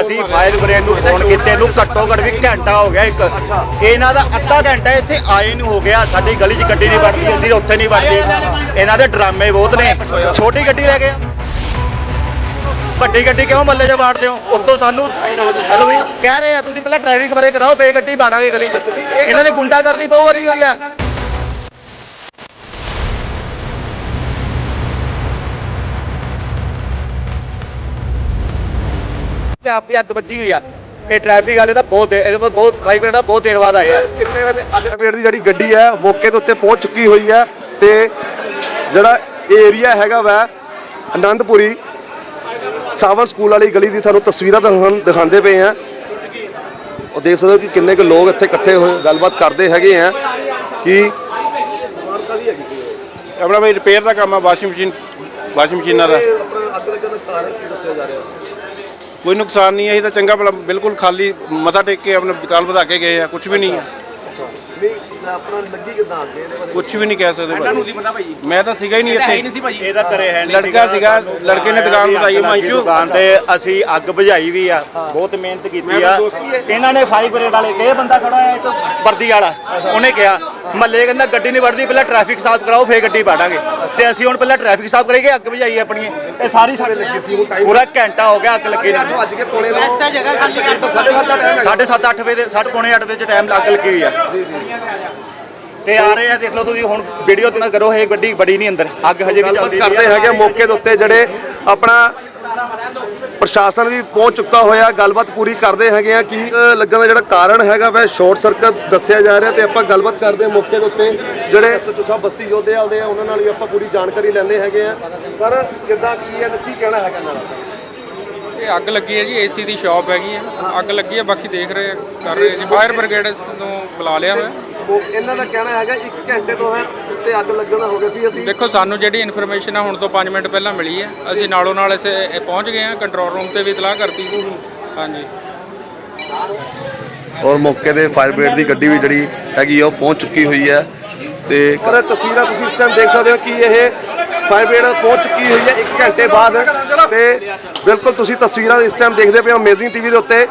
ਅਸੀਂ fire brigade ਨੂੰ phone ਕੀਤੇ ਨੂੰ ਘੱਟੋ ਘੱਟ ਵੀ ਘੰਟਾ ਹੋ ਗਿਆ ਇੱਕ। ਇਹਨਾਂ ਦਾ ਅੱਧਾ ਘੰਟਾ ਇੱਥੇ ਆਏ ਨੂੰ ਹੋ ਗਿਆ ਸਾਡੀ ਗਲੀ 'ਚ ਗੱਡੀ ਨਹੀਂ ਵੜਦੀ ਅਸੀਂ ਉੱਥੇ ਨਹੀਂ ਵੜਦੀ ਇਹਨਾਂ ਦੇ ਡਰਾਮੇ ਬਹੁਤ ਨੇ। ਛੋਟੀ ਗੱਡੀ ਲੈ ਗਏ। ਵੱਡੀ ਗੱਡੀ ਕਿਉਂ ਮੱਲੇ 'ਚ ਵਾੜਦੇ ਹੋ? ਉੱਤੋਂ ਸਾਨੂੰ ਹੈਲੋ ਵੀ ਕਹਿ ਰਹੇ ਆ ਤੁਸੀਂ ਪਹਿਲਾਂ ਡਰਾਈਵਿੰਗ ਖਬਰੇ ਕਰਾਓ ਫੇਰ ਗੱਡੀ ਬਾੜਾਂਗੇ ਗਲੀ 'ਚ। ਇਹਨਾਂ ਨੇ ਗੁੰਡਾ ਕਰਨੀ ਬਹੁਤ ਵਾਰੀ ਗੱਲ ਆ। ਤੇ ਆਪੀ ਅੱਗ ਵੱਜੀ ਹੋਈ ਆ। ਇਹ ਟ੍ਰੈਫਿਕ ਵਾਲੇ ਤਾਂ ਬਹੁਤ ਦੇਰ- ਇਹਦੇ ਕੋਲ ਬਹੁਤ ਪ੍ਰਾਈਵੇਟ ਦਾ ਬਹੁਤ ਦੇਰ ਬਾਅਦ ਆਏ ਆ। ਕਿੰਨੇ ਵਜੇ ਪੇੜ ਦੀ ਜਿਹੜੀ ਗੱਡੀ ਹੈ ਮੌਕੇ ਦੇ ਉੱਤੇ ਪਹੁੰਚ ਚੁੱਕੀ ਹੋਈ ਹੈ ਤੇ ਜਿਹੜਾ ਏਰੀਆ ਹੈਗਾ ਵਾ ਆਨੰਦਪੁਰੀ ਸਾਵਨ ਸਕੂਲ ਵਾਲੀ ਗਲੀ ਦੀ ਤੁਹਾਨੂੰ ਤਸਵੀਰਾਂ ਦਿਖਾਉਣ- ਦਿਖਾਉਂਦੇ ਪਏ ਆ ਉਹ ਦੇਖ ਸਕਦੇ ਹੋ ਕਿ ਕਿੰਨੇ ਕੁ ਲੋਕ ਇੱਥੇ ਇਕੱਠੇ ਹੋਏ ਗੱਲਬਾਤ ਕਰਦੇ ਹੈਗੇ ਆ ਕਿ ਆਪਣਾ ਬਈ ਰਿਪੇਅਰ ਦਾ ਕੰਮ ਆ ਵਾਸ਼ਿੰਗ ਮਸ਼ੀਨ ਵਾਸ਼ਿੰਗ ਮਸ਼ੀਨਾਂ ਦਾ ਅੱਗ ਲੱਗਣ ਦਾ ਕਾਰਨ ਕੀ ਦੱਸਿਆ ਜਾ ਰਿਹਾ? ਕੋਈ ਨੁਕਸਾਨ ਨਹੀਂ ਹੈ, ਅਸੀਂ ਤਾਂ ਚੰਗਾ ਭਲਾ ਬਿਲਕੁਲ ਖਾਲੀ ਮੱਥਾ ਟੇਕ ਕੇ ਆਪਣਾ ਦੁਕਾਨ ਵਧਾ ਕੇ ਗਏ ਆ ਕੁਝ ਵੀ ਨਹੀਂ ਹੈ। ਨਹੀਂ ਆਪਣਾ ਲੱਗੀ ਕਿਦਾਂ ਅੱਗੇ ਇਹਦੇ ਬਾਰੇ? ਕੁਝ ਵੀ ਨਹੀਂ ਕਹਿ ਸਕਦੇ ਭਾਈ ਮੈਂ ਤਾਂ ਸੀਗਾ ਹੀ ਨਹੀਂ ਇੱਥੇ। ਇਹ ਤਾਂ ਕਰੇ ਹੈ ਨਹੀਂ ਲੜਕਾ ਸੀਗਾ, ਲੜਕੇ ਨੇ ਦੁਕਾਨ ਆ, ਮਾਂਸ਼ੂ। ਦੁਕਾਨ ਤੇ ਅਸੀਂ ਅੱਗ ਬੁਝਾਈ ਵੀ ਆ ਬਹੁਤ ਮਿਹਨਤ ਕੀਤੀ ਆ। ਇਹਨਾਂ ਨੇ ਫਾਈਵ ਗ੍ਰੇਡ ਵਾਲੇ ਇਹ ਬੰਦਾ ਖੜਾ ਹੈ ਇੱਕ ਵਰਦੀ ਵਾਲਾ। ਉਹਨੇ ਕਿਹਾ ਮੱਲੇ ਕਹਿੰਦਾ ਗੱਡੀ ਨਹੀਂ ਵੜਦੀ ਪਹਿਲਾਂ ਟ੍ਰੈਫਿਕ ਸਾਫ਼ ਕਰਾਓ ਫੇਰ ਗੱਡੀ ਪਾੜਾਂਗੇ ਤੇ ਅਸੀਂ ਹੁਣ ਪਹਿਲਾਂ ਟ੍ਰੈਫਿਕ ਸਾਫ਼ ਕਰਾਈਏ ਅੱਗ ਬੁਝਾਈ ਆਪਣੀ। ਇਹ ਸਾਰੀ ਸਾਡੇ ਲੱਗੀ ਸੀ ਪੂਰਾ ਘੰਟਾ ਹੋ ਗਿਆ ਅੱਗ ਲੱਗੀ ਨੂੰ। ਅੱਜ ਕੇ ਪੌਣੇ ਨੂੰ ਐਕਸਟਰਾ ਜਗ੍ਹਾ ਖਾਲੀ ਕਰ ਦੋ 7:30 ਦਾ ਟਾਈਮ ਸਾਢੇ ਸੱਤ ਅੱਠ ਵਜੇ ਦੇ ਸਾਢੇ ਪੌਣੇ ਅੱਠ ਦੇ ਵਿੱਚ ਟਾਈਮ ਲੱਗ ਲੱਗੀ ਹੋਈ ਆ। ਤੇ ਆ ਰਹੇ ਆ ਦੇਖ ਲਓ ਤੁਸੀਂ ਹੁਣ ਵੀਡੀਓ ਤੇ ਨਾ ਕਰੋ ਇਹ ਗੱਡੀ ਬੜੀ ਨਹੀਂ ਅੰਦਰ ਅੱਗ ਹਜੇ ਵੀ ਚੱਲਦੀ ਕਰਦੇ। ਹੈਗੇ ਮੌਕੇ ਦੇ ਉੱਤੇ ਜਿਹੜੇ ਆਪਣਾ ਪ੍ਰਸ਼ਾਸਨ ਵੀ ਪਹੁੰਚ ਚੁੱਕਾ ਹੋਇਆ ਗੱਲਬਾਤ ਪੂਰੀ ਕਰਦੇ ਹੈਗੇ ਆ ਕੀ ਲੱਗਣ ਦਾ ਜਿਹੜਾ ਕਾਰਨ ਹੈਗਾ ਵੈ ਸ਼ਾਰਟ ਸਰਕਟ ਦੱਸਿਆ ਜਾ ਰਿਹਾ ਤੇ ਆਪਾਂ ਗੱਲਬਾਤ ਕਰਦੇ ਮੌਕੇ ਦੇ ਉੱਤੇ ਜਿਹੜੇ ਸਾਹਿਬ ਬਸਤੀ ਯੋਧੇ ਆਉਂਦੇ ਆ ਉਹਨਾਂ ਨਾਲ ਵੀ ਆਪਾਂ ਪੂਰੀ ਜਾਣਕਾਰੀ ਲੈਂਦੇ ਹੈਗੇ ਆ। ਸਰ ਕਿੱਦਾਂ ਕੀ ਹੈ ਤੇ ਕੀ ਕਹਿਣਾ ਹੈਗਾ ਦਾ? ਇਹ ਅੱਗ ਲੱਗੀ ਹੈ ਜੀ ਏਸੀ ਦੀ ਸ਼ਾਪ ਹੈਗੀ ਹੈ। ਅੱਗ ਲੱਗੀ ਹੈ ਬਾਕੀ ਦੇਖ ਰਹੇ ਕਰ ਰਹੇ ਜੀ। ਫਾਇਰ ਬ੍ਰਿਗੇਡ ਨੂੰ ਬੁਲਾ ਲਿਆ ਮੈਂ। ਉਹ ਇਹਨਾਂ ਦਾ ਕਹਿਣਾ ਹੈਗਾ 1 ਘੰਟੇ ਤੋਂ ਹੈ ਉੱਤੇ ਅੱਗ ਲੱਗਣ ਦਾ ਹੋ ਗਿਆ ਸੀ ਅਸੀਂ। ਦੇਖੋ ਸਾਨੂੰ ਜਿਹੜੀ ਇਨਫੋਰਮੇਸ਼ਨ ਆ ਹੁਣ ਤੋਂ 5 ਮਿੰਟ ਪਹਿਲਾਂ ਮਿਲੀ ਹੈ। ਅਸੀਂ ਨਾਲੋਂ ਨਾਲ ਇਸੇ ਇਹ ਪਹੁੰਚ ਗਏ ਹਾਂ ਕੰਟਰੋਲ ਰੂਮ ਤੇ ਵੀ ਇਤਲਾਹ ਕਰਤੀ। ਹਾਂਜੀ। ਔਰ ਮੌਕੇ ਤੇ ਫਾਇਰ ਬ੍ਰਿਗੇਡ ਦੀ ਗੱਡੀ ਵੀ ਜਿਹੜੀ ਹੈਗੀ ਆ ਉਹ ਪਹੁੰਚ ਚੁੱਕੀ ਹੋਈ ਹੈ। ਤੇ ਪਰ ਤਸਵੀਰਾਂ ਤੁਸੀਂ ਇਸ ਟਾਈਮ ਦੇਖ ਸਕਦੇ ਹੋ ਕਿ ਇਹ ਫਾਇਰ ਬ੍ਰਿਗੇਡ ਪਹੁੰਚ ਚੁੱਕੀ ਹੋਈ ਹੈ 1 ਘੰਟੇ ਬਾਅਦ। ਤੇ ਬਿਲਕੁਲ ਤੁਸੀਂ ਤਸਵੀਰਾਂ ਇਸ ਟਾਈਮ ਦੇਖਦੇ ਪਏ ਹੋ ਅਮੇਜ਼ਿੰਗ ਟੀਵੀ ਦੇ ਉੱਤੇ।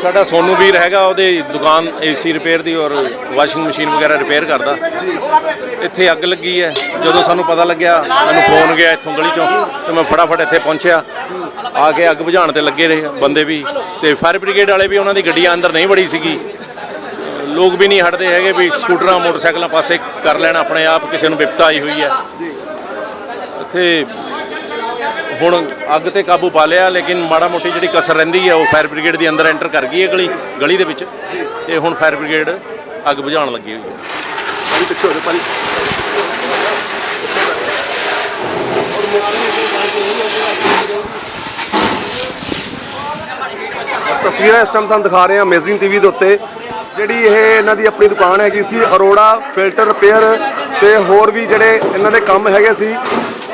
ਸਾਡਾ ਸੋਨੂ ਵੀਰ ਹੈਗਾ, ਉਹਦੇ ਦੁਕਾਨ ਏਸੀ ਰਿਪੇਅਰ ਦੀ ਔਰ ਵਾਸ਼ਿੰਗ ਮਸ਼ੀਨ ਵਗੈਰਾ ਰਿਪੇਅਰ ਕਰਦਾ। ਇੱਥੇ ਅੱਗ ਲੱਗੀ ਹੈ। ਜਦੋਂ ਸਾਨੂੰ ਪਤਾ ਲੱਗਿਆ, ਮੈਨੂੰ ਫੋਨ ਗਿਆ ਇੱਥੋਂ ਗਲੀ ਚੋਂ ਤੇ ਮੈਂ ਫਟਾਫਟ ਇੱਥੇ ਪਹੁੰਚਿਆ। ਆ ਕੇ ਅੱਗ ਬੁਝਾਉਣ ਤੇ ਲੱਗੇ ਰਹੇ ਬੰਦੇ ਵੀ। ਤੇ ਫਾਇਰ ਬ੍ਰਿਗੇਡ ਵਾਲੇ ਵੀ ਉਹਨਾਂ ਦੀ ਗੱਡੀਆਂ ਅੰਦਰ ਨਹੀਂ ਵੜੀ ਸੀਗੀ। ਲੋਕ ਵੀ ਨਹੀਂ ਹਟਦੇ ਹੈਗੇ ਵੀ ਸਕੂਟਰਾਂ, ਮੋਟਰਸਾਈਕਲਾਂ ਪਾਸੇ ਕਰ ਲੈਣ, ਆਪਣੇ ਆਪ ਕਿਸੇ ਨੂੰ ਵਿਪਤਾ ਆਈ ਹੋਈ ਹੈ। ਇੱਥੇ ਹੁਣ ਅੱਗ ਤੇ ਕਾਬੂ ਪਾ ਲਿਆ ਲੇਕਿਨ ਮਾੜਾ ਮੋਟੀ ਜਿਹੜੀ ਕਸਰ ਰਹਿੰਦੀ ਹੈ ਉਹ ਫਾਇਰ ਬ੍ਰਿਗੇਡ ਦੇ ਅੰਦਰ ਐਂਟਰ ਕਰ ਗਈ ਹੈ ਗਲੀ ਗਲੀ ਦੇ ਵਿੱਚ। ਤੇ ਹੁਣ ਫਾਇਰ ਬ੍ਰਿਗੇਡ ਅੱਗ ਬੁਝਾਉਣ ਲੱਗੀ ਹੋਈ ਹੈ। ਭਾਈ ਪਿੱਛੇ ਹੋ ਭਾਈ ਤਸਵੀਰਾਂ ਇਸ ਟਾਈਮ ਤੁਹਾਨੂੰ ਦਿਖਾ ਰਹੇ ਹਾਂ ਅਮੇਜ਼ਿੰਗ ਟੀਵੀ ਦੇ ਉੱਤੇ ਜਿਹੜੀ ਇਹ ਇਹਨਾਂ ਦੀ ਆਪਣੀ ਦੁਕਾਨ ਹੈਗੀ ਸੀ ਅਰੋੜਾ ਫਿਲਟਰ ਰਿਪੇਅਰ ਤੇ ਹੋਰ ਵੀ ਜਿਹੜੇ ਇਹਨਾਂ ਦੇ ਕੰਮ ਹੈਗੇ ਸੀ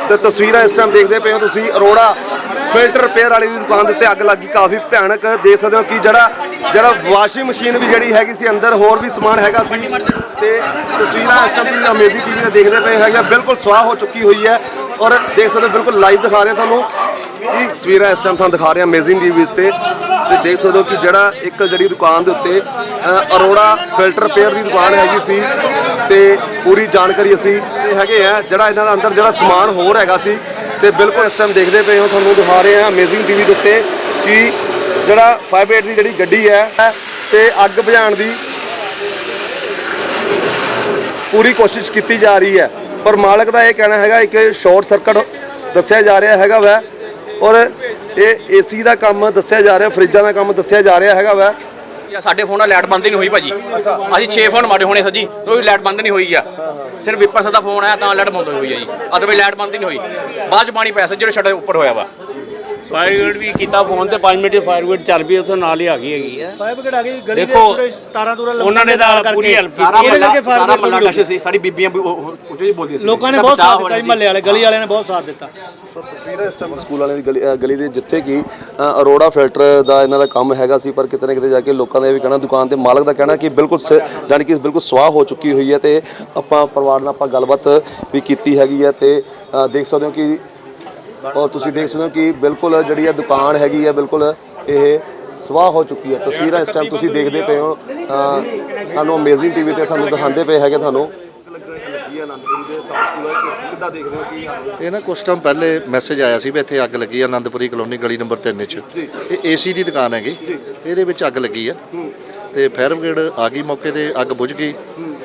ਤੇ ਤਸਵੀਰਾਂ ਇਸ ਟਾਈਮ ਦੇਖਦੇ ਪਏ ਹੋ ਤੁਸੀਂ ਅਰੋੜਾ ਫਿਲਟਰ ਰਿਪੇਅਰ ਵਾਲੀ ਦੀ ਦੁਕਾਨ ਦੇ ਉੱਤੇ ਅੱਗ ਲੱਗੀ ਕਾਫੀ ਭਿਆਨਕ ਦੇਖ ਸਕਦੇ ਹੋ ਕਿ ਜਿਹੜਾ ਜਿਹੜਾ ਵਾਸ਼ਿੰਗ ਮਸ਼ੀਨ ਵੀ ਜਿਹੜੀ ਹੈਗੀ ਸੀ ਅੰਦਰ ਹੋਰ ਵੀ ਸਮਾਨ ਹੈਗਾ ਸੀ। ਤੇ ਤਸਵੀਰਾਂ ਇਸ ਟਾਈਮ ਤੁਸੀਂ ਅਮੇਜ਼ਿੰਗ ਟੀਵੀ ਤੇ ਦੇਖਦੇ ਪਏ ਹੈਗੇ ਆ, ਬਿਲਕੁਲ ਸਵਾਹ ਹੋ ਚੁੱਕੀ ਹੋਈ ਹੈ ਔਰ ਦੇਖ ਸਕਦੇ ਹੋ ਬਿਲਕੁਲ ਲਾਈਵ ਦਿਖਾ ਰਹੇ ਤੁਹਾਨੂੰ। ਕਿ ਤਸਵੀਰਾਂ ਇਸ ਟਾਈਮ ਤੁਹਾਨੂੰ ਦਿਖਾ ਰਹੇ ਹਾਂ ਅਮੇਜ਼ਿੰਗ ਟੀਵੀ ਉੱਤੇ। ਤੇ ਦੇਖ ਸਕਦੇ ਹੋ ਕਿ ਜਿਹੜਾ ਇੱਕ ਜਿਹੜੀ ਦੁਕਾਨ ਦੇ ਉੱਤੇ ਅ, ਅਰੋੜਾ ਫਿਲਟਰ ਰਿਪੇਅਰ ਦੀ ਦੁਕਾਨ ਹੈਗੀ ਸੀ। ਤੇ ਪੂਰੀ ਜਾਣਕਾਰੀ ਅਸੀਂ ਤੇ ਹੈਗੇ ਆ ਜਿਹੜਾ ਇਹਨਾਂ ਦਾ ਅੰਦਰ ਜਿਹੜਾ ਸਮਾਨ ਹੋਰ ਹੈਗਾ ਸੀ। ਤੇ ਬਿਲਕੁਲ ਇਸ ਟਾਈਮ ਦੇਖਦੇ ਪਏ ਹੋ ਤੁਹਾਨੂੰ ਦਿਖਾ ਰਹੇ ਹਾਂ ਅਮੇਜ਼ਿੰਗ ਟੀਵੀ ਦੇ ਉੱਤੇ ਕਿ ਜਿਹੜਾ ਫਾਇਰ ਬ੍ਰਿਗੇਡ ਦੀ ਜਿਹੜੀ ਗੱਡੀ ਹੈ ਤੇ ਅੱਗ ਬੁਝਾਉਣ ਦੀ ਪੂਰੀ ਕੋਸ਼ਿਸ਼ ਕੀਤੀ ਜਾ ਰਹੀ ਹੈ। ਪਰ ਮਾਲਕ ਦਾ ਇਹ ਕਹਿਣਾ ਹੈਗਾ ਇੱਕ ਸ਼ਾਰਟ ਸਰਕਟ ਦੱਸਿਆ ਜਾ ਰਿਹਾ ਹੈਗਾ ਵੈ। ਔਰ ਇਹ ਏਸੀ ਦਾ ਕੰਮ ਦੱਸਿਆ ਜਾ ਰਿਹਾ, ਫਰਿੱਜਾਂ ਦਾ ਕੰਮ ਦੱਸਿਆ ਜਾ ਰਿਹਾ ਹੈਗਾ ਵਾ। ਯਾ ਸਾਡੇ ਫੋਨ ਨਾਲ ਲਾਈਟ ਬੰਦ ਹੀ ਨਹੀਂ ਹੋਈ ਭਾਜੀ। ਅਸੀਂ 6 ਫੋਨ ਮਾਰੇ ਹੋਣੇ ਸਰ ਜੀ, ਕੋਈ ਲਾਈਟ ਬੰਦ ਨਹੀਂ ਹੋਈ ਆ। ਸਿਰਫ ਵਿਪਰ ਸਰ ਫੋਨ ਆਇਆ ਤਾਂ ਲਾਈਟ ਬੰਦ ਹੋਈ ਆ ਜੀ। ਅਦਰਵਾਈਜ਼ ਲਾਈਟ ਬੰਦ ਹੀ ਨਹੀਂ ਹੋਈ। ਬਾਅਦ ਚ ਪਾਣੀ ਪੈਸਾ ਜਿਹੜਾ ਸ਼ਟਰ ਉੱਪਰ ਹੋਇਆ ਵਾ। ਫਾਇਰ ਬ੍ਰਿਗੇਡ ਵੀ ਕੀਤਾ ਫੋਨ ਤੇ 5 ਮਿੰਟ ਚ ਫਾਇਰ ਬ੍ਰਿਗੇਡ ਚੱਲ ਪਈ ਉੱਥੇ ਨਾਲ ਹੀ ਆ ਗਈ ਹੈਗੀ ਆ। ਫਾਇਰ ਬ੍ਰਿਗੇਡ ਆ ਗਈ ਗਲੀ ਦੇ ਦੇਖੋ, ਪੂਰੇ ਤਾਰਾਂ ਤੂਰਾਂ ਉਹਨਾਂ ਨੇ ਤਾਂ ਪੂਰੀ ਹੈਲਪ ਸਾਰਾ ਇਹਦੇ ਮੱਲਾ ਕਰਕੇ fire ਸਾਰਾ brigade ਮੱਲਾ ਵੀ ਨਸ਼ੇ ਸੀ ਸਾਡੀ ਬੀਬੀਆਂ ਵੀ ਉਹ ਕੁਝ ਹੀ ਬੋਲਦੀਆਂ ਸੀ। ਲੋਕਾਂ ਨੇ ਤਾਂ ਬਹੁਤ ਬਚਾਅ ਸਾਥ ਦਿੱਤਾ ਹੋਣਾ ਜੀ ਮਹੱਲੇ ਵਾਲੇ ਗਲੀ ਵਾਲਿਆਂ ਨੇ ਬਹੁਤ ਸਾਥ ਦਿੱਤਾ। ਤਸਵੀਰਾਂ ਇਸ ਟਾਈਮ ਸਕੂਲ ਵਾਲਿਆਂ ਦੀ ਗਲੀ ਅ, ਗਲੀ ਦੇ ਜਿੱਥੇ ਕਿ ਅ, ਅਰੋੜਾ ਫਿਲਟਰ ਦਾ ਇਹਨਾਂ ਦਾ ਕੰਮ ਹੈਗਾ ਸੀ ਪਰ ਕਿਤੇ ਨਾ ਕਿਤੇ ਜਾ ਕੇ ਲੋਕਾਂ ਦਾ ਇਹ ਵੀ ਕਹਿਣਾ ਦੁਕਾਨ ਤੇ ਮਾਲਕ ਦਾ ਕਹਿਣਾ ਕਿ ਬਿਲਕੁਲ ਸ- ਜਾਣੀ ਕਿ ਬਿਲਕੁਲ ਸਵਾਹ ਹੋ ਚੁੱਕੀ ਹੋਈ ਹੈ ਤੇ ਆਪਾਂ ਪਰਿਵਾਰ ਨਾਲ ਆਪਾਂ ਗੱਲਬਾਤ ਵੀ ਕੀਤੀ ਹੈਗੀ ਹੈ ਤੇ ਅ, ਦੇਖ ਸਕਦੇ ਹੋ ਕਿ ਔਰ ਤੁਸੀਂ ਦੇਖ ਸਕਦੇ ਹੋ ਕਿ ਬਿਲਕੁਲ ਜਿਹੜੀ ਇਹ ਦੁਕਾਨ ਹੈਗੀ ਹੈ ਬਿਲਕੁਲ ਇਹ ਸਵਾਹ ਹੋ ਚੁੱਕੀ ਹੈ ਤਸਵੀਰਾਂ ਇਸ ਟਾਈਮ ਤੁਸੀਂ ਦੇਖਦੇ ਪਏ ਹੋ। ਤੁਹਾਨੂੰ ਅਮੇਜ਼ਿੰਗ ਟੀਵੀ ਤੇ ਤੁਹਾਨੂੰ ਦਿਖਾਉਂਦੇ ਪਏ ਹੈਗੇ ਤੁਹਾਨੂੰ। ਇਹ ਨਾ ਕੁਛ ਟਾਈਮ ਪਹਿਲੇ ਮੈਸੇਜ ਆਇਆ ਸੀ ਵੀ ਇੱਥੇ ਅੱਗ ਲੱਗੀ ਆ ਆਨੰਦਪੁਰੀ ਕਲੋਨੀ ਗਲੀ ਨੰਬਰ 3 'ਚ। ਇਹ ਏਸੀ ਦੀ ਦੁਕਾਨ ਹੈਗੀ। ਇਹਦੇ ਵਿੱਚ ਅੱਗ ਲੱਗੀ ਆ। ਤੇ ਫਾਇਰ ਬ੍ਰਿਗੇਡ ਆ ਗਈ ਮੌਕੇ ਤੇ ਅੱਗ ਬੁਝ ਗਈ।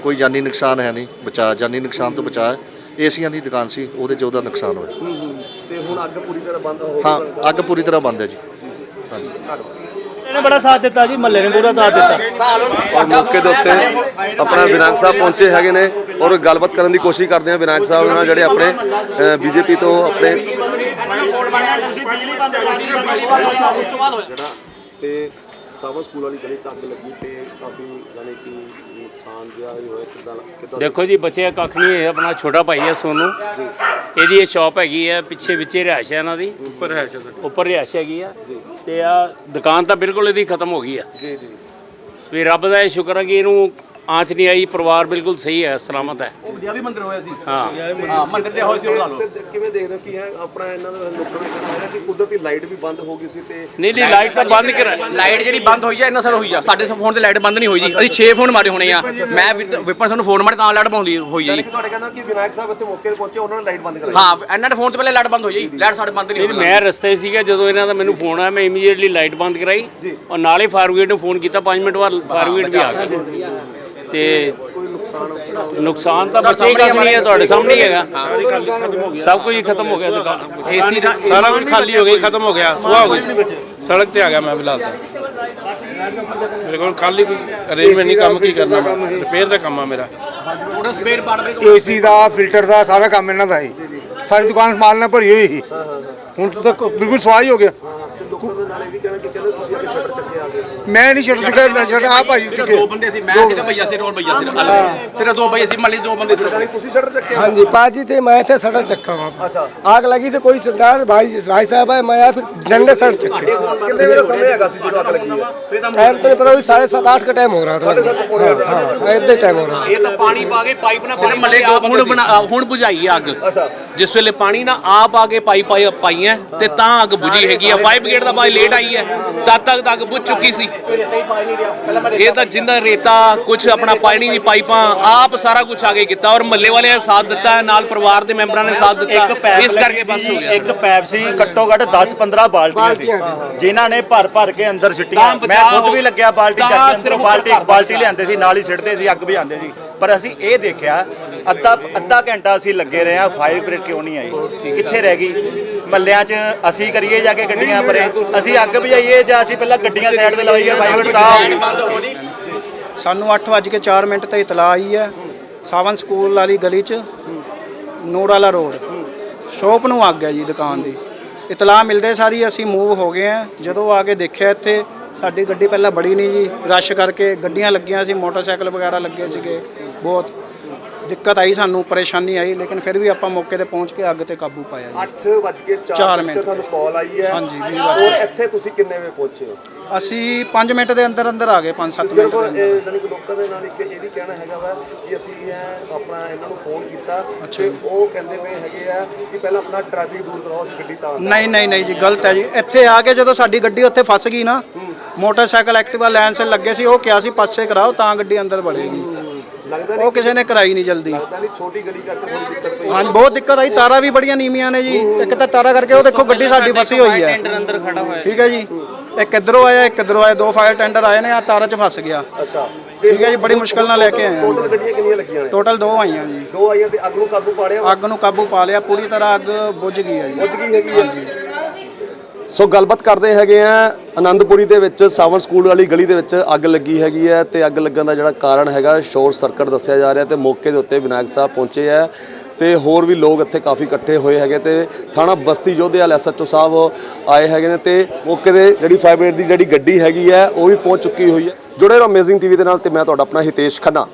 ਕੋਈ ਜਾਨੀ ਨੁਕਸਾਨ ਹੈ ਨਹੀਂ। ਬਚਾ ਜਾਨੀ ਨੁਕਸਾਨ ਤੋਂ ਬਚਾ। ਏਸੀਆਂ ਦੀ ਦੁਕਾਨ ਸੀ ਉਹਦੇ 'ਚ ਉਹਦਾ ਨੁਕਸਾਨ ਹੋਇਆ। ਤੇ ਹੁਣ ਅੱਗ ਪੂਰੀ ਤਰ੍ਹਾਂ ਬੰਦ ਹੋ ਹਾਂ ਅੱਗ ਪੂਰੀ ਤਰ੍ਹਾਂ ਬੰਦ ਹੈ ਜੀ। ਇਹਨੇ ਬੜਾ ਸਾਥ ਦਿੱਤਾ ਜੀ ਮਹੱਲੇ ਨੇ ਪੂਰਾ ਸਾਥ ਦਿੱਤਾ। ਔਰ ਮੌਕੇ ਦੇ ਉੱਤੇ ਆਪਣਾ ਵਿਨਾਇਕ ਸਾਹਿਬ ਪਹੁੰਚੇ ਹੈਗੇ ਨੇ ਔਰ ਗੱਲਬਾਤ ਕਰਨ ਦੀ ਕੋਸ਼ਿਸ਼ ਕਰਦੇ ਆ ਵਿਨਾਇਕ ਸਾਹਿਬ ਨਾਲ ਜਿਹੜੇ ਆਪਣੇ ਬੀਜੇਪੀ ਤੋਂ ਆਪਣੇ ਜਿਹੜਾ ਤੇ ਸਾਵਨ ਸਕੂਲ ਵਾਲੀ ਗਲੀ ਚ ਅੱਗ ਲੱਗੀ ਤੇ ਕਾਫੀ ਯਾਨੀ ਕਿ ਨੁਕਸਾਨ ਜਿਹਾ ਵੀ ਹੋਇਆ ਕਿਦਾਂ ਕਿਦਾਂ ਦੇਖੋ ਜੀ ਬੱਚੇ ਕੱਖ ਨਹੀਂ ਹੈ ਆਪਣਾ ਛੋਟਾ ਭਾਈ ਹੈ ਸੋਨੂ। ਇਹਦੀ ਇਹ ਸ਼ਾਪ ਹੈਗੀ ਹੈ ਪਿੱਛੇ ਵਿੱਚੇ ਰਿਹਾਇਸ਼ ਹੈ ਇਹਨਾਂ ਦੀ। ਉੱਪਰ ਰਿਹਾਇਸ਼ ਉੱਪਰ ਰਿਹਾਇਸ਼ ਹੈਗੀ ਆ। ਤੇ ਆ ਦੁਕਾਨ ਤਾਂ ਬਿਲਕੁਲ ਇਹਦੀ ਖਤਮ ਹੋ ਗਈ ਆ। ਜੀ ਜੀ। ਵੀ ਰੱਬ ਦਾ ਇਹ ਸ਼ੁਕਰ ਹੈ ਕਿ ਇਹਨੂੰ ਆਂਚ ਨਹੀਂ ਆਈ ਪਰਿਵਾਰ ਬਿਲਕੁਲ ਸਹੀ ਹੈ ਸਲਾਮਤ ਹੈ। ਵਿਆਹ ਵੀ ਮੰਦਿਰ ਹੋਇਆ ਸੀ। ਹਾਂ। ਹਾਂ ਮੰਦਿਰ ਦੇ ਹੋਏ ਸੀ ਉਹ ਲਾ ਲਓ। ਤੇ ਕਿਵੇਂ ਦੇਖਦੇ ਹੋ ਕਿ ਹੈ ਆਪਣਾ ਇਹਨਾਂ ਦਾ ਲੋਕਾਂ ਦਾ ਕਹਿਣਾ ਹੈ ਕਿ ਕੁਦਰਤੀ ਲਾਈਟ ਵੀ ਬੰਦ ਹੋ ਗਈ ਸੀ ਤੇ ਨਹੀਂ ਨਹੀਂ ਲਾਈਟ ਤਾਂ ਬੰਦ ਕਰ ਲਾਈਟ ਜਿਹੜੀ ਬੰਦ ਹੋਈ ਆ ਇਹਨਾਂ ਸਰ ਹੋਈ ਆ। ਸਾਡੇ ਫੋਨ ਤੇ ਲਾਈਟ ਬੰਦ ਨਹੀਂ ਹੋਈ ਜੀ। ਅਸੀਂ 6 ਫੋਨ ਮਾਰੇ ਹੋਣੇ ਆ। ਮੈਂ ਵਿ- ਵਿਪਨ ਸਾਨੂੰ ਫੋਨ ਮਾਰੇ ਤਾਂ ਲਾਈਟ ਬੰਦ ਹੋਈ ਆ ਜੀ। ਕਿ ਤੁਹਾਡੇ ਕਹਿੰਦਾ ਕਿ ਵਿਨਾਇਕ ਸਾਹਿਬ ਇੱਥੇ ਮੌਕੇ ਤੇ ਪਹੁੰਚੇ ਉਹਨਾਂ ਨੇ ਲਾਈਟ ਬੰਦ ਕਰਾਈ। ਹਾਂ ਇਹਨਾਂ ਦੇ ਫੋਨ ਤੇ ਪਹਿਲੇ ਲਾਈਟ ਬੰਦ ਹੋਈ ਜੀ। ਲਾਈਟ ਸਾਡੇ ਬੰਦ ਨਹੀਂ ਨਹੀਂ ਹੋਈ। ਮੈਂ ਰਸਤੇ ਸੀਗਾ ਜਦੋਂ ਇਹਨਾਂ ਦਾ ਮੈਨੂੰ ਫੋਨ ਆਇਆ ਮੈਂ ਇਮੀਡੀਏਟਲੀ ਲਾਈਟ ਬੰਦ ਕਰਾਈ ਔਰ ਨਾਲੇ ਨੂੰ ਫੋਨ ਕੀਤਾ 5 ਮਿੰਟ ਬਾਅਦ ਵੀ ਆ ਤੇ ਨੁਕਸਾਨ ਤਾਂ ਬਸ ਇਹ ਕੰਮ ਨਹੀਂ ਹੈ ਤੁਹਾਡੇ ਸਾਹਮਣੇ ਹੀ ਹੈਗਾ। ਸਭ ਕੁਝ ਹੀ ਖਤਮ ਹੋ ਗਿਆ ਦੁਕਾਨ ਏਸੀ ਦਾ ਸਾਰਾ ਕੁਝ ਖਾਲੀ ਹੋ ਗਿਆ ਖਤਮ ਹੋ ਗਿਆ ਸੁਆਹ ਹੋ ਗਈ। ਸੜਕ ਤੇ ਆ ਗਿਆ ਮੈਂ ਫਿਲਹਾਲ ਤਾਂ। ਮੇਰੇ ਕੋਲ ਖਾਲੀ ਕੋਈ ਅਰੇਂਜਮੈਂਟ ਨਹੀਂ ਕੰਮ ਕੀ ਕਰਨਾ ਮੈਂ। ਰਿਪੇਅਰ ਦਾ ਕੰਮ ਆ ਮੇਰਾ। ਉਹਦਾ ਸਪੇਅਰ ਪਾਰਟ ਦੇ ਏਸੀ ਦਾ ਫਿਲਟਰ ਦਾ ਸਾਰਾ ਕੰਮ ਇਹਨਾਂ ਦਾ ਹੀ। ਸਾਰੀ ਦੁਕਾਨ ਮਾਲ ਨਾਲ ਭਰੀ ਹੋਈ ਸੀ। ਹੁਣ ਤਾਂ ਬਿਲਕੁਲ ਸਵਾਹ ਹੀ ਹੋ ਗਿਆ ਤੇ ਲੋਕਾਂ ਦੇ ਨਾਲ ਇਹ ਵੀ ਕਹਿਣਾ ਕਿ ਕਹਿੰਦੇ ਤੁਸੀਂ ਅੱਗੇ ਸ਼ਟਰ ਚੱਕੇ ਆ ਗਏ ਮੈਂ ਨਹੀਂ ਛੱਡ ਚੁੱਕਿਆ ਮੈਂ ਛੱਡ ਆ ਭਾਈ ਚੁੱਕੇ। ਦੋ ਬੰਦੇ ਸੀ ਮੈਂ ਸਿਰਫ ਭਈਆ ਸਿਰ ਹੋਰ ਭਈਆ ਸਿਰ ਸਿਰਫ ਦੋ ਭਈਏ ਸੀ ਮੱਲੀ ਦੋ ਬੰਦੇ ਸੀ। ਤੁਸੀਂ ਛੱਡ ਚੱਕੇ ਹਾਂਜੀ ਪਾਜੀ ਤੇ ਮੈਂ ਤੇ ਸੜਾ ਚੱਕਾ ਵਾਂ। ਆਗ ਲੱਗੀ ਤੇ ਕੋਈ ਸਰਕਾਰ ਭਾਈ ਭਾਈ ਸਾਹਿਬ ਆਏ ਮੈਂ ਫਿਰ ਡੰਡੇ ਸੜ ਚੱਕੇ। ਕਿੰਨੇ ਵੇਲੇ ਸਮੇਂ ਹੈਗਾ ਸੀ ਜਦੋਂ ਅੱਗ ਲੱਗੀ ਹੈ? ਟਾਈਮ ਤਾਂ ਪਤਾ ਵੀ 7:30 8 ਦਾ ਟਾਈਮ ਹੋ ਰਿਹਾ ਸੀ। ਹਾਂ ਇੱਦਾਂ ਟਾਈਮ ਹੋ ਰਿਹਾ। ਇਹ ਤਾਂ ਪਾਣੀ ਪਾ ਕੇ ਪਾਈਪ ਨਾਲ ਪਾਣੀ ਮੱਲੇ ਹੁਣ ਬਣਾ ਹੁਣ ਬੁਝਾਈ ਅੱਗ। ਜਿਸ ਵੇਲੇ ਪਾਣੀ ਨਾ ਆਪ ਆ ਕੇ ਪਾਈ ਹੈ ਤੇ ਤਾਂ ਅੱਗ ਬੁਝੀ ਹੈਗੀ ਆ। ਫਾਇਰ ਬ੍ਰਿਗੇਡ ਦਾ ਬਾਈ ਲੇਟ ਆਈ ਹੈ। ਤਦ ਤੱਕ ਅੱਗ ਬੁਝ ਚੁੱਕੀ ਸੀ। ਇਹ ਤਾਂ ਜਿੰਦਾ ਰੇਤਾ ਕੁਝ ਆਪਣਾ ਪਾਣੀ ਦੀ ਪਾਈਪਾਂ ਆਪ ਸਾਰਾ ਕੁਝ ਆ ਕੇ ਕੀਤਾ ਔਰ ਮੱਲੇ ਵਾਲਿਆਂ ਨੇ ਸਾਥ ਦਿੱਤਾ ਨਾਲ ਪਰਿਵਾਰ ਦੇ ਮੈਂਬਰਾਂ ਨੇ ਸਾਥ ਇੱਕ ਦਿੱਤਾ ਇਸ ਕਰਕੇ ਬਸ ਹੋ ਗਿਆ। ਇੱਕ ਪੈਪ ਸੀ ਘੱਟੋ ਘੱਟ 10 15 ਬਾਲਟੀਆਂ ਸੀ ਜਿਨ੍ਹਾਂ ਨੇ ਭਰ ਭਰ ਕੇ ਅੰਦਰ ਸਿੱਟੀਆਂ। ਮੈਂ ਖੁਦ ਵੀ ਲੱਗਿਆ ਬਾਲਟੀ ਚੱਕ ਕੇ ਅੰਦਰੋਂ ਬਾਲਟੀ ਘਰ ਬਾਲਟੀ ਲਿਆਂਦੇ ਸੀ ਨਾਲ ਹੀ ਸਿੱਟਦੇ ਸੀ ਅੱਗ ਬੁਝਾਉਂਦੇ ਸੀ। ਪਰ ਅਸੀਂ ਇਹ ਦੇਖਿਆ ਅੱਧਾ ਅੱਧਾ ਘੰਟਾ ਅਸੀਂ ਲੱਗੇ ਰਹੇ ਆ ਫਾਇਰ ਬ੍ਰਿਗੇਡ ਕਿਉਂ ਨਹੀਂ ਆਈ? ਕਿੱਥੇ ਰਹਿ ਗਈ? ਪੱਲਿਆਂ 'ਚ ਅਸੀਂ ਕਰੀਏ ਜਾ ਕੇ ਗੱਡੀਆਂ ਪਰੇ? ਅਸੀਂ ਅੱਗ ਬੁਝਾਈਏ ਜਾਂ ਅਸੀਂ ਪਹਿਲਾਂ ਗੱਡੀਆਂ ਸਾਈਡ ਤੇ ਲਵਾਈਏ ਫਾਇਰ ਮਿੰਟ ਤਾਂ ਆਊਗੀ ਸਾਨੂੰ 8:04 ਮਿੰਟ ਤੇ ਇਤਲਾਹ ਆਈ ਹੈ, ਸਾਵਨ ਸਕੂਲ ਵਾਲੀ ਗਲੀ 'ਚ ਨੂਰ ਵਾਲਾ ਰੋਡ। ਸ਼ੋਪ ਨੂੰ ਅੱਗ ਹੈ ਜੀ ਦੁਕਾਨ ਦੀ। ਇਤਲਾਹ ਮਿਲਦੇ ਸਾਰੀ ਅਸੀਂ ਮੂਵ ਹੋ ਗਏ ਆ ਜਦੋਂ ਆ ਕੇ ਦੇਖਿਆ ਇੱਥੇ, ਸਾਡੀ ਗੱਡੀ ਪਹਿਲਾਂ ਬੜੀ ਨਹੀਂ ਜੀ, ਰਸ਼ ਕਰਕੇ ਗੱਡੀਆਂ ਲੱਗੀਆਂ ਸੀ, ਮੋਟਰਸਾਈਕਲ ਵਗੈਰਾ ਲੱਗੇ ਸੀਗੇ, ਬਹੁਤ। ਦਿੱਕਤ ਆਈ ਸਾਨੂੰ ਪਰੇਸ਼ਾਨੀ ਆਈ ਲੇਕਿਨ ਫਿਰ ਵੀ ਆਪਾਂ ਮੌਕੇ ਤੇ ਪਹੁੰਚ ਕੇ ਅੱਗ ਤੇ ਕਾਬੂ ਪਾਇਆ ਜੀ। 8 ਵੱਜ ਕੇ ਚਾਰ 4 ਮਿੰਟ। ਤੇ ਤੁਹਾਨੂੰ ਕਾਲ ਆਈ ਹੈ। ਹਾਂਜੀ, ਵੀਹ ਵੱਜ ਔਰ ਇੱਥੇ ਤੁਸੀਂ ਕਿੰਨੇ ਵੇ ਪਹੁੰਚੇ ਹੋ? ਅਸੀਂ 5 ਮਿੰਟ ਦੇ ਅੰਦਰ ਅੰਦਰ ਆ ਗਏ 5-7 ਮਿੰਟ ਸਿਰਫ ਦੇ ਅੰਦਰ। ਇਹ ਜਾਨੀ ਕਿ ਲੋਕਾਂ ਦੇ ਨਾਲ ਇੱਕ ਇਹ ਵੀ ਕਹਿਣਾ ਹੈਗਾ ਵਾ ਕਿ ਅਸੀਂ ਇਹ ਆਪਣਾ ਇਹਨਾਂ ਨੂੰ ਫੋਨ ਕੀਤਾ ਤੇ ਉਹ ਕਹਿੰਦੇ ਪਏ ਹੈਗੇ ਆ ਕਿ ਪਹਿਲਾਂ ਆਪਣਾ ਟ੍ਰੈਫਿਕ ਦੂਰ ਕਰਾਓ ਅਸੀਂ ਗੱਡੀ ਤਾਂ ਨਹੀਂ ਨਹੀਂ ਨਹੀਂ ਜੀ ਗਲਤ ਹੈ ਜੀ। ਇੱਥੇ ਆ ਕੇ ਜਦੋਂ ਸਾਡੀ ਗੱਡੀ ਉੱਥੇ ਫਸ ਗਈ ਨਾ ਮੋਟਰਸਾਈਕਲ ਐਕਟਿਵਾ ਸੇ ਲੱਗੇ ਸੀ ਉਹ ਕਿਹਾ ਸੀ ਪਾਸੇ ਕਰਾਓ ਤਾਂ ਗੱਡੀ ਅੰਦਰ ਵੜੇਗੀ। ਲੱਗਦਾ ਉਹ ਕਿਸੇ ਨੇ ਕਰਾਈ ਨਹੀਂ ਜਲਦੀ। ਲੱਗਦਾ ਨਹੀਂ ਛੋਟੀ ਗਲੀ ਕਰਕੇ ਥੋੜੀ ਦਿੱਕਤ ਪਈ। ਹਾਂਜੀ ਬਹੁਤ ਦਿੱਕਤ ਆਈ। ਤਾਰਾਂ ਵੀ ਬੜੀਆਂ ਨੀਵੀਆਂ ਨੇ ਜੀ। ਇੱਕ ਤਾਂ ਤਾਰਾਂ ਕਰਕੇ ਉਹ ਦੇਖੋ ਗੱਡੀ ਸਾਡੀ ਫਸੀ ਹੋਈ ਹੈ। ਅੰਦਰ ਖੜਾ ਹੋਇਆ ਠੀਕ ਹੈ ਜੀ। ਇੱਕ ਇੱਧਰੋਂ ਆਇਆ ਇੱਕ ਇੱਧਰੋਂ ਆਇਆ। ਦੋ ਫਾਇਰ ਟੈਂਡਰ ਆਏ ਨੇ ਆ ਤਾਰਾਂ 'ਚ ਫਸ ਗਿਆ। ਅੱਛਾ। ਠੀਕ ਹੈ ਜੀ ਬੜੀ ਮੁਸ਼ਕਲ ਨਾਲ ਲੈ ਕੇ ਆਏ ਟੋਟਲ ਹਾਂ ਗੱਡੀਆਂ ਕਿੰਨੀਆਂ ਲੱਗੀਆਂ ਨੇ? ਟੋਟਲ ਦੋ ਆਈਆਂ ਜੀ। ਦੋ ਆਈਆਂ ਤੇ ਅੱਗ ਨੂੰ ਕਾਬੂ ਪਾੜਿਆ ਅੱਗ ਨੂੰ ਕਾਬੂ ਪਾ ਲਿਆ। ਪੂਰੀ ਤਰ੍ਹਾਂ ਅੱਗ ਬੁਝ ਗਈ ਹੈ ਜੀ। ਪੁੱਜ ਗਈ ਹੈਗੀ ਹੈ। ਸੋ ਗੱਲਬਾਤ ਕਰਦੇ ਹੈਗੇ ਆ ਆਨੰਦਪੁਰੀ ਦੇ ਵਿੱਚ ਸਾਵਣ ਸਕੂਲ ਵਾਲੀ ਗਲੀ ਦੇ ਵਿੱਚ ਅੱਗ ਲੱਗੀ ਹੈਗੀ ਹੈ ਤੇ ਅੱਗ ਲੱਗਣ ਦਾ ਜਿਹੜਾ ਕਾਰਨ ਹੈਗਾ ਸ਼ੋਰਟ ਸਰਕਟ ਦੱਸਿਆ ਜਾ ਰਿਹਾ ਤੇ ਮੌਕੇ ਦੇ ਉੱਤੇ ਵਿਨਾਇਕ ਸਾਹਿਬ ਪਹੁੰਚੇ ਆ ਤੇ ਹੋਰ ਵੀ ਲੋਕ ਇੱਥੇ ਕਾਫੀ ਇਕੱਠੇ ਹੋਏ ਹੈਗੇ ਤੇ ਥਾਣਾ ਬਸਤੀ ਯੋਧੇਵਾਲ ਐਸਐਚਓ ਸਾਹਿਬ ਆਏ ਹੈਗੇ ਨੇ ਤੇ ਮੌਕੇ ਦੇ ਜਿਹੜੀ ਫਾਇਰ ਬ੍ਰਿਗੇਡ ਦੀ ਜਿਹੜੀ ਗੱਡੀ ਹੈਗੀ ਹੈ ਉਹ ਵੀ ਪਹੁੰਚ ਚੁੱਕੀ ਹੋਈ ਹੈ। ਜੁੜੇ ਰਹੋ ਅਮੇਜ਼ਿੰਗ ਟੀਵੀ ਦੇ ਨਾਲ ਤੇ ਮੈਂ ਤੁਹਾਡਾ ਆਪਣਾ ਹਿਤੇਸ਼ ਖੰਨਾ।